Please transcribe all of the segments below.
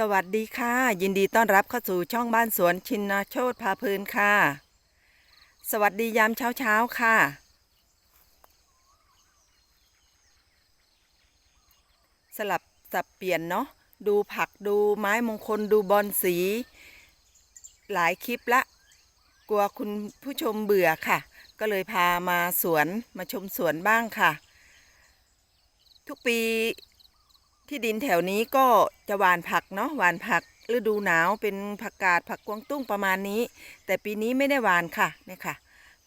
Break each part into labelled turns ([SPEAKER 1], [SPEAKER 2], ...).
[SPEAKER 1] สวัสดีค่ะ ยินดีต้อนรับเข้าสู่ช่องบ้านสวนชินนาโชตพาเพลินค่ะ สวัสดียามเช้าเช้าค่ะ สลับสับเปลี่ยนเนาะดูผักดูไม้มงคลดูบอลสี หลายคลิปละ กลัวคุณผู้ชมเบื่อค่ะ ก็เลยพามาสวนมาชมสวนบ้างค่ะ ทุกปี ที่ดินแถวนี้ก็จะหวานผักเนาะหวานผักฤดูหนาวเป็นผักกาดผักกวางตุ้งประมาณนี้ แต่ปีนี้ไม่ได้หวานค่ะเนี่ยค่ะ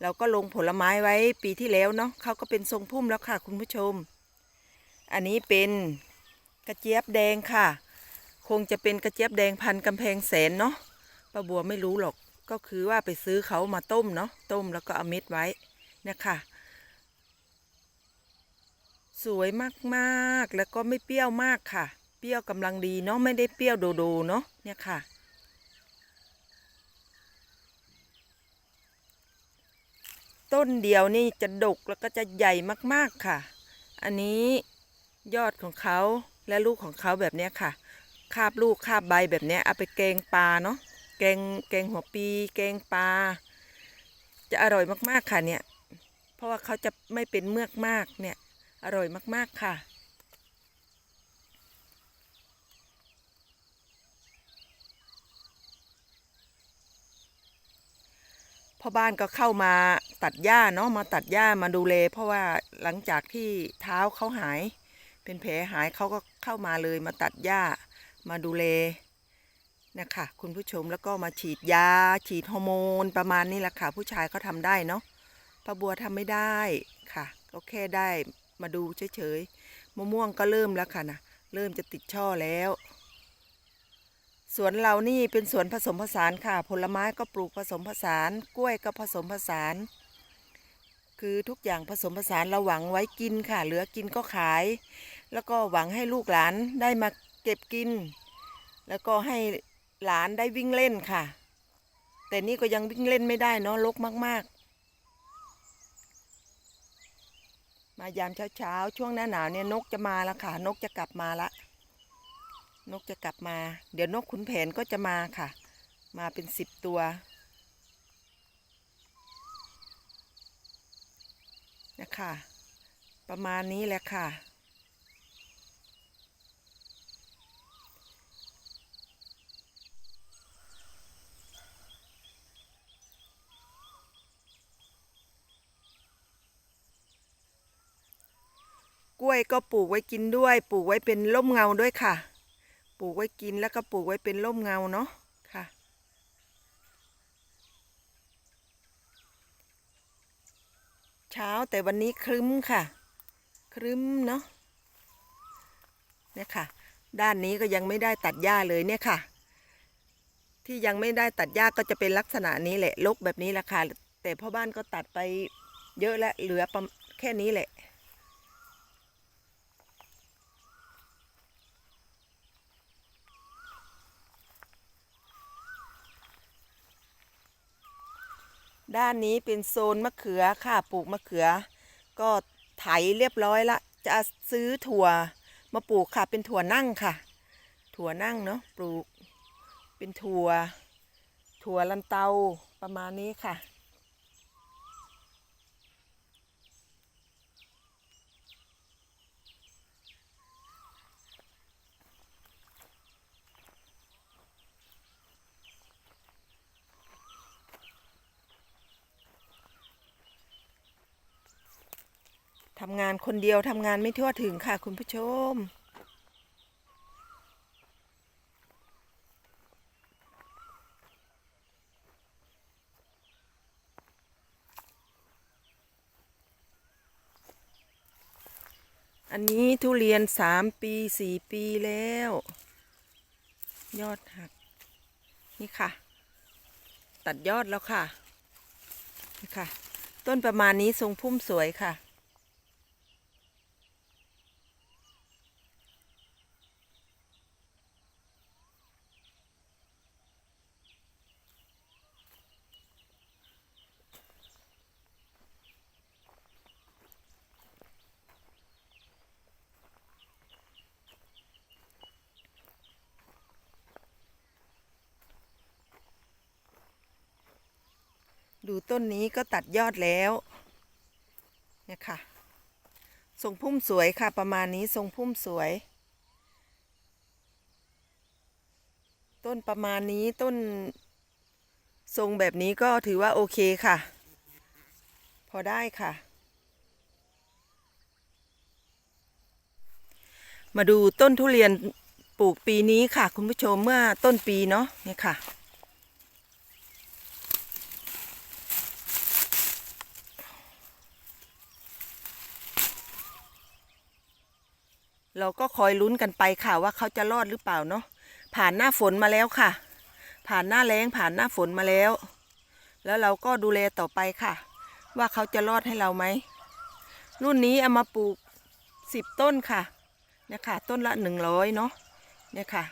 [SPEAKER 1] เราก็ลงผลไม้ไว้ปีที่แล้วเนาะเขาก็เป็นทรงพุ่มแล้วค่ะ คุณผู้ชม อันนี้เป็นกระเจี๊ยบแดงค่ะ คงจะเป็นกระเจี๊ยบแดงพันกำแพงแสนเนาะป้าบัวไม่รู้หรอกก็คือว่าไปซื้อเขามาต้มเนาะต้มแล้วก็เอาเม็ดไว้เนี่ยค่ะ สวยมากๆ แล้วก็ไม่เปรี้ยวมากค่ะ เปรี้ยวกำลังดีเนาะไม่ได้เปรี้ยวโดๆเนาะเนี่ยค่ะ ต้นเดียวนี่จะดกแล้วก็จะใหญ่มากๆค่ะ อันนี้ยอดของเขาและลูกของเขาแบบนี้ค่ะ คาบลูกคาบใบแบบนี้เอาไปแกงปลาเนาะแกงแกงหัวปีแกงปลาจะอร่อยมากๆค่ะเนี่ย เพราะว่าเขาจะไม่เป็นเมือกมากเนี่ย อร่อยมากๆค่ะ พ่อบ้านก็เข้ามาตัดหญ้าเนาะมาตัดหญ้ามาดูแลเพราะว่าหลังจากที่เท้าเขาหาย เป็นแผลหายเขาก็เข้ามาเลยมาตัดหญ้ามาดูแลนะคะคุณผู้ชมแล้วก็มาฉีดยา ฉีดฮอร์โมนประมาณนี้แหละค่ะ ผู้ชายเขาทำได้เนาะป้าบัวทำไม่ได้ค่ะ ก็แค่ได้ มาดูเฉยๆมะม่วงก็เริ่มแล้วค่ะนะเริ่มจะติดช่อแล้ว สวนเรานี่เป็นสวนผสมผสานค่ะ ผลไม้ก็ปลูกผสมผสาน กล้วยก็ผสมผสาน คือทุกอย่างผสมผสานเราหวังไว้กินค่ะ เหลือกินก็ขาย แล้วก็หวังให้ลูกหลานได้มาเก็บกิน แล้วก็ให้หลานได้วิ่งเล่นค่ะ แต่นี่ก็ยังวิ่งเล่นไม่ได้เนาะรกมากๆ มายามเช้าๆช่วงหน้าหนาวเนี่ยนกจะมาแล้วค่ะ นกจะกลับมาละ นกจะกลับมา เดี๋ยวนกขุนแผนก็จะมาค่ะ มาเป็นสิบตัวนะคะประมาณนี้แหละค่ะ วยก็ปลูกไว้กินด้วย ปลูกไว้เป็นร่มเงาด้วยค่ะ ปลูกไว้กินแล้วก็ปลูกไว้เป็นร่มเงาเนาะค่ะ เช้าแต่วันนี้ครึ้มค่ะ ครึ้มเนาะเนี่ยค่ะ ด้านนี้ก็ยังไม่ได้ตัดหญ้าเลยเนี่ยค่ะ ที่ยังไม่ได้ตัดหญ้าก็จะเป็นลักษณะนี้แหละลกแบบนี้แหละค่ะแต่พ่อบ้านก็ตัดไปเยอะแล้วเหลือแค่นี้แหละ ด้านนี้เป็นโซนมะเขือค่ะปลูกมะเขือ ก็ไถเรียบร้อยละ จะซื้อถั่วมาปลูกค่ะ เป็นถั่วนั่งค่ะ ถั่วนั่งเนาะปลูก เป็นถั่ว ถั่วลันเตาประมาณนี้ค่ะ ทำงานคนเดียวทำงานไม่ทั่วถึงค่ะคุณผู้ชม อันนี้ทุเรียนสามปีสี่ปีแล้ว ยอดหัก นี่ค่ะ ตัดยอดแล้วค่ะนี่ค่ะ ต้นประมาณนี้ทรงพุ่มสวยค่ะ ดูต้นนี้ก็ตัดยอดแล้วเนี่ยค่ะ ทรงพุ่มสวยค่ะประมาณนี้ทรงพุ่มสวย ต้นประมาณนี้ต้น ทรงแบบนี้ก็ถือว่าโอเคค่ะ พอได้ค่ะ มาดูต้นทุเรียนปลูกปีนี้ค่ะ คุณผู้ชมเมื่อต้นปีเนาะเนี่ยค่ะ เราก็คอยลุ้นกันไปค่ะว่าเขาจะรอดหรือเปล่าเนาะผ่านหน้าฝนมาแล้วค่ะ ผ่านหน้าแล้งผ่านหน้าฝนมาแล้ว แล้วเราก็ดูแลต่อไปค่ะ ว่าเขาจะรอดให้เราไหมรุ่นนี้เอามาปลูกสิบต้นค่ะเนี่ยค่ะ ต้นละหนึ่งร้อยเนาะเนี่ยค่ะ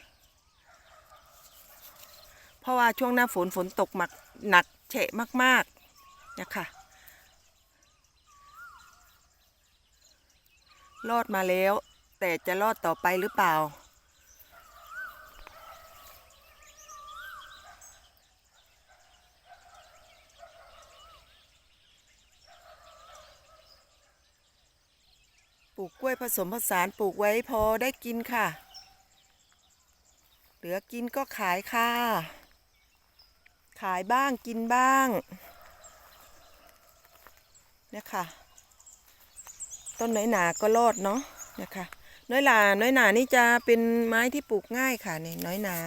[SPEAKER 1] เพราะว่าช่วงหน้าฝนฝนตกหมักหนักเฉะมากๆเนี่ยค่ะรอดมาแล้ว แต่จะรอดต่อไปหรือเปล่า ปลูกกล้วยผสมผสานปลูกไว้พอได้กินค่ะ เหลือกินก็ขายค่ะ ขายบ้างกินบ้างเนี่ยค่ะ ต้นน้อยหนาก็รอดเนาะเนี่ยค่ะ น้อยหนาน้อยหนานี่จะเป็นไม้ที่ปลูกง่ายค่ะนี่น้อยหนา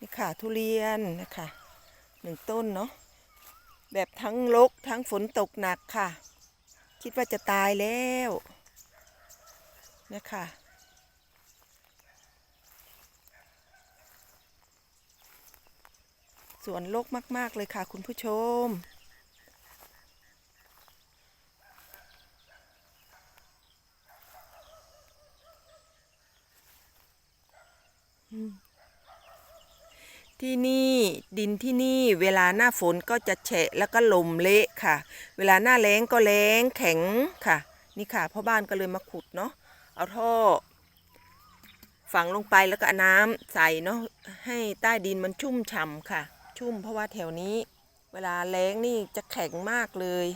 [SPEAKER 1] นี่ค่ะทุเรียนนะคะหนึ่งต้นเนาะแบบทั้งลกทั้งฝนตกหนักค่ะ คิดว่าจะตายแล้วนี่ค่ะสวนลกมาก ๆ เลยค่ะคุณผู้ชม ที่นี่ดินที่นี่เวลาหน้าฝนก็จะแฉะแล้วก็ลมเละค่ะ เวลาหน้าแล้งก็แล้งแข็งค่ะ นี่ค่ะพ่อบ้านก็เลยมาขุดเนาะเอาท่อ ฝังลงไปแล้วก็น้ำใส่เนาะให้ใต้ดินมันชุ่มฉ่ำค่ะ ชุ่มเพราะว่าแถวนี้ เวลาแล้งนี่จะแข็งมากเลย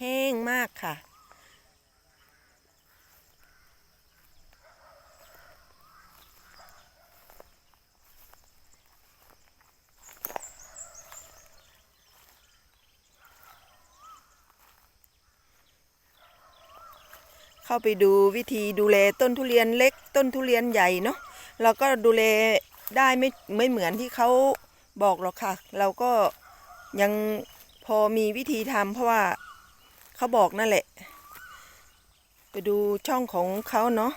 [SPEAKER 1] แห้งมากค่ะ เข้าไปดูวิธีดูแลต้นทุเรียนเล็ก ต้นทุเรียนใหญ่เนาะเราก็ดูแลได้ไม่ไม่เหมือนที่เขาบอกหรอกค่ะ เราก็ยังพอมีวิธีทำเพราะว่าเขาบอกนั่นแหละ ไปดูช่องของเขาเนาะ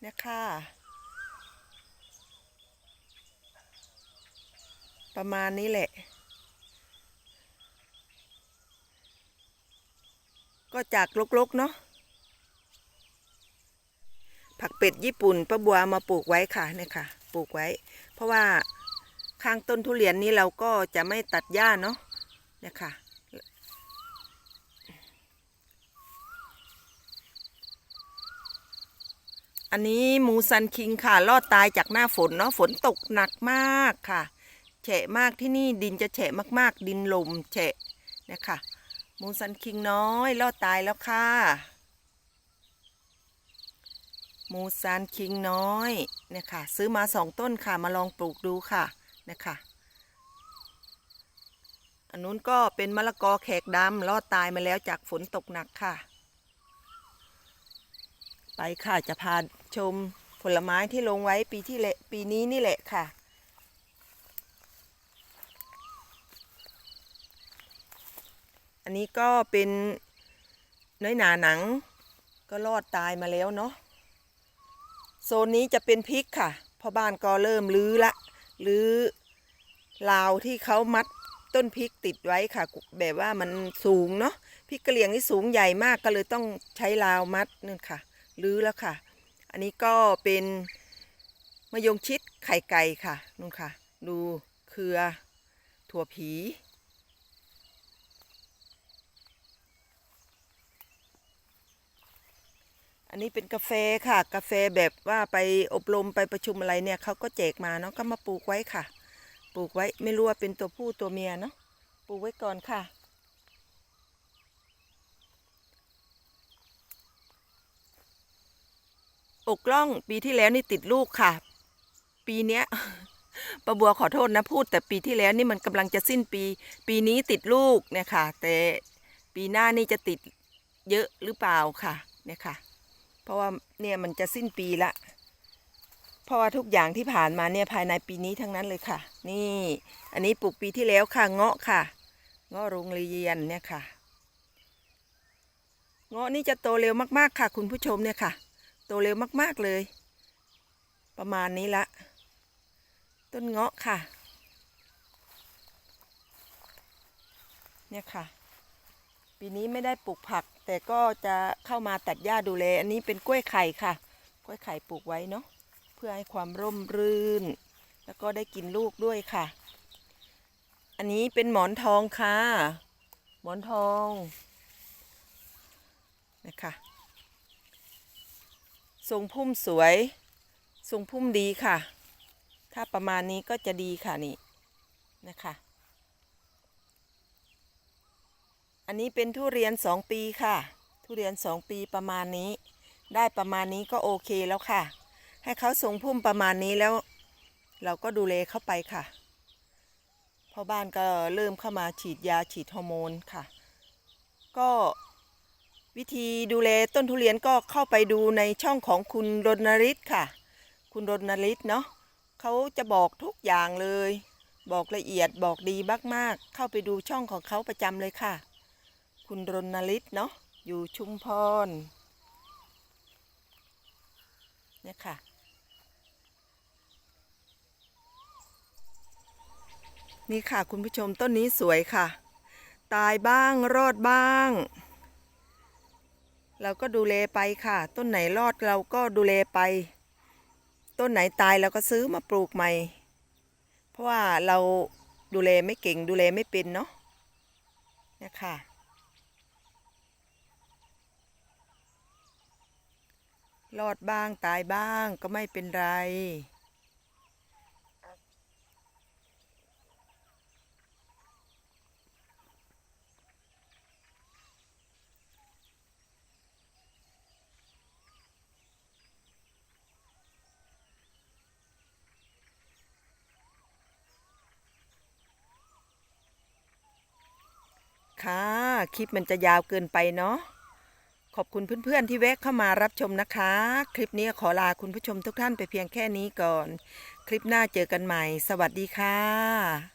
[SPEAKER 1] เนี่ยค่ะประมาณนี้แหละ ก็จากลกๆเนาะผักเป็ดญี่ปุ่นป้าบัวมาปลูกไว้ค่ะเนี่ยค่ะ ปลูกไว้ เพราะว่าข้างต้นทุเรียนนี้เราก็จะไม่ตัดหญ้าเนาะเนี่ยค่ะอันนี้มูซันคิงค่ะ รอดตายจากหน้าฝนเนาะฝนตกหนักมากค่ะ แฉะมากที่นี่ดินจะแฉะมากๆ ดินลมแฉะเนี่ยค่ะ มูสันคิงน้อยรอดตายแล้วค่ะ มูสันคิงน้อยเนี่ยค่ะ ซื้อมาสองต้นค่ะมาลองปลูกดูค่ะเนี่ยค่ะอันนู้นก็เป็นมะละกอแขกดำรอดตายมาแล้วจากฝนตกหนักค่ะ ไปค่ะจะพาชมผลไม้ที่ลงไว้ปีที่เละปีนี้นี่แหละค่ะ อันนี้ก็เป็นน้อยหนาหนัง ก็รอดตายมาแล้วเนาะโซนนี้จะเป็นพริกค่ะพ่อบ้านก็เริ่มลื้อละลื้อราวที่เขามัดต้นพริกติดไว้ค่ะ แบบว่ามันสูงเนาะพริกกระเหลี่ยงนี่สูงใหญ่มากก็เลยต้องใช้ราวมัดนั่นค่ะลื้อแล้วค่ะ อันนี้ก็เป็นมะยงชิดไข่ไก่ค่ะนู่นค่ะ ดูเครือถั่วผี อันนี้เป็นกาแฟค่ะ กาแฟแบบว่าไปอบรมไปประชุมอะไรเนี่ยเขาก็แจกมาเนาะก็มาปลูกไว้ค่ะ ปลูกไว้ไม่รู้ว่าเป็นตัวผู้ตัวเมียเนาะปลูกไว้ก่อนค่ะ อกล่องปีที่แล้วนี่ติดลูกค่ะ ปีเนี้ยประบัวขอโทษนะพูด แต่ปีที่แล้วนี่มันกำลังจะสิ้นปี ปีนี้ติดลูกเนี่ยค่ะ แต่ปีหน้านี่จะติดเยอะหรือเปล่าค่ะเนี่ยค่ะ เพราะว่าเนี่ยมันจะสิ้นปีละ เพราะว่าทุกอย่างที่ผ่านมาเนี่ยภายในปีนี้ทั้งนั้นเลยค่ะ นี่ อันนี้ปลูกปีที่แล้วค่ะเงาะค่ะ เงาะโรงเรียนเนี่ยค่ะ เงาะนี่จะโตเร็วมากๆค่ะ คุณผู้ชมเนี่ยค่ะ โตเร็วมากๆเลย ประมาณนี้ละ ต้นเงาะค่ะ เนี่ยค่ะ ปีนี้ไม่ได้ปลูกผัก แต่ก็จะเข้ามาตัดหญ้าดูแล อันนี้เป็นกล้วยไข่ค่ะ กล้วยไข่ปลูกไว้เนาะ เพื่อให้ความร่มรื่น แล้วก็ได้กินลูกด้วยค่ะ อันนี้เป็นหมอนทองค่ะ หมอนทองนะคะ ทรงพุ่มสวย ทรงพุ่มดีค่ะ ถ้าประมาณนี้ก็จะดีค่ะนี่นะคะ อันนี้เป็นทุเรียนสองปีค่ะ ทุเรียนสองปีประมาณนี้ ได้ประมาณนี้ก็โอเคแล้วค่ะ ให้เขาทรงพุ่มประมาณนี้แล้ว เราก็ดูแลเข้าไปค่ะพ่อบ้านก็เริ่มเข้ามาฉีดยาฉีดฮอร์โมนค่ะ ก็วิธีดูแลต้นทุเรียนก็เข้าไปดูในช่องของคุณรณฤทธิ์ค่ะ คุณรณฤทธิ์เนาะเขาจะบอกทุกอย่างเลย บอกละเอียดบอกดีมากๆ เข้าไปดูช่องของเขาประจำเลยค่ะ คุณรณฤทธิ์เนาะอยู่ชุมพรเนี่ยค่ะ นี่ค่ะคุณผู้ชมต้นนี้สวยค่ะ ตายบ้างรอดบ้าง เราก็ดูแลไปค่ะ ต้นไหนรอดเราก็ดูแลไป ต้นไหนตายเราก็ซื้อมาปลูกใหม่ เพราะว่าเราดูแลไม่เก่งดูแลไม่เป็นเนาะเนี่ยค่ะ รอดบ้างตายบ้างก็ไม่เป็นไร ค่ะ คลิปมันจะยาวเกินไปเนาะ ขอบคุณเพื่อนๆที่แวะเข้ามารับชมนะคะ คลิปนี้ขอลาคุณผู้ชมทุกท่านไปเพียงแค่นี้ก่อน คลิปหน้าเจอกันใหม่ สวัสดีค่ะ